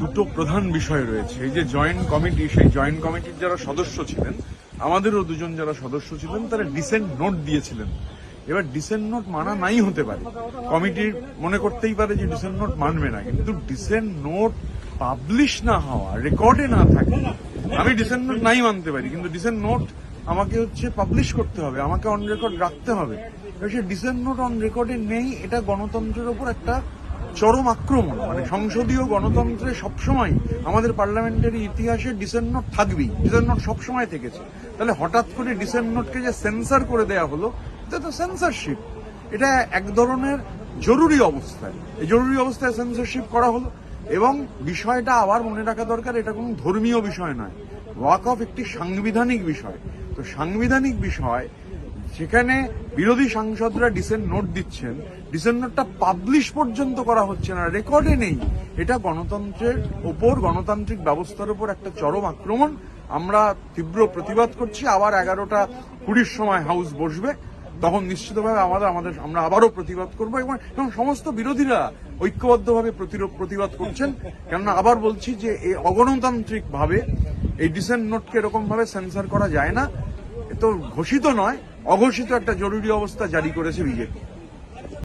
দুটো প্রধান বিষয় রয়েছে। এই যে জয়েন্ট কমিটি সেই জয়েন্ট কমিটির যারা সদস্য ছিলেন, আমাদেরও দুজন যারা সদস্য ছিলেন, তারা ডিসেন্ট নোট দিয়েছিলেন। এবার ডিসেন্ট নোট মানা নাই হতে পারে। কমিটির মনে করতেই পারে যে ডিসেন্ট নোট মানবে না। কিন্তু ডিসেন্ট নোট পাবলিশ না হওয়া রেকর্ডে না থাকে, আমি ডিসেন্ট নোট নাই মানতে পারি। কিন্তু ডিসেন্ট নোট আমাকে হচ্ছে পাবলিশ করতে হবে, আমাকে অন রেকর্ড রাখতে হবে। সে ডিসেন্ট নোট অন রেকর্ডে নেই, এটা গণতন্ত্রের ওপর একটা চরম আক্রমণ মানে সংসদীয় গণতন্ত্রে সবসময় আমাদের পার্লামেন্টারি ইতিহাসে ডিসেন্ট নোট থাকবেই ডিসেন্ট নোট সবসময় থেকেছে। তাহলে হঠাৎ করে ডিসেন্ট নোটকে যে সেন্সার করে দেয়া হলো, এটা তো সেন্সারশিপ এটা এক ধরনের জরুরি অবস্থায়। এই জরুরি অবস্থায় সেন্সারশিপ করা হলো এবং বিষয়টা আবার মনে রাখা দরকার, এটা কোনো ধর্মীয় বিষয় নয়। ওয়াক অফ একটি সাংবিধানিক বিষয়। তো সাংবিধানিক বিষয় সেখানে বিরোধী সাংসদরা ডিসেন্ট নোট দিচ্ছেন। ডিসেন্ট নোটটা পাবলিশ পর্যন্ত করা হচ্ছে না রেকর্ডে নেই। এটা গণতন্ত্রের ওপর, গণতান্ত্রিক ব্যবস্থার উপর একটা চরম আক্রমণ। আমরা তীব্র প্রতিবাদ করছি, আবার এগারোটা কুড়ির সময় হাউস বসবে। তখন নিশ্চিতভাবে আমাদের আমাদের, আমরা আবারও প্রতিবাদ করব এবং এবং সমস্ত বিরোধীরা ঐক্যবদ্ধভাবে প্রতিবাদ করছেন। কেননা আবার বলছি যে, এই অগণতান্ত্রিকভাবে এই ডিসেন্ট নোটকে এরকমভাবে সেন্সার করা যায় না। এ তো ঘোষিত নয়। অঘোষিত একটা জরুরি অবস্থা জারি করেছে বিজেপি।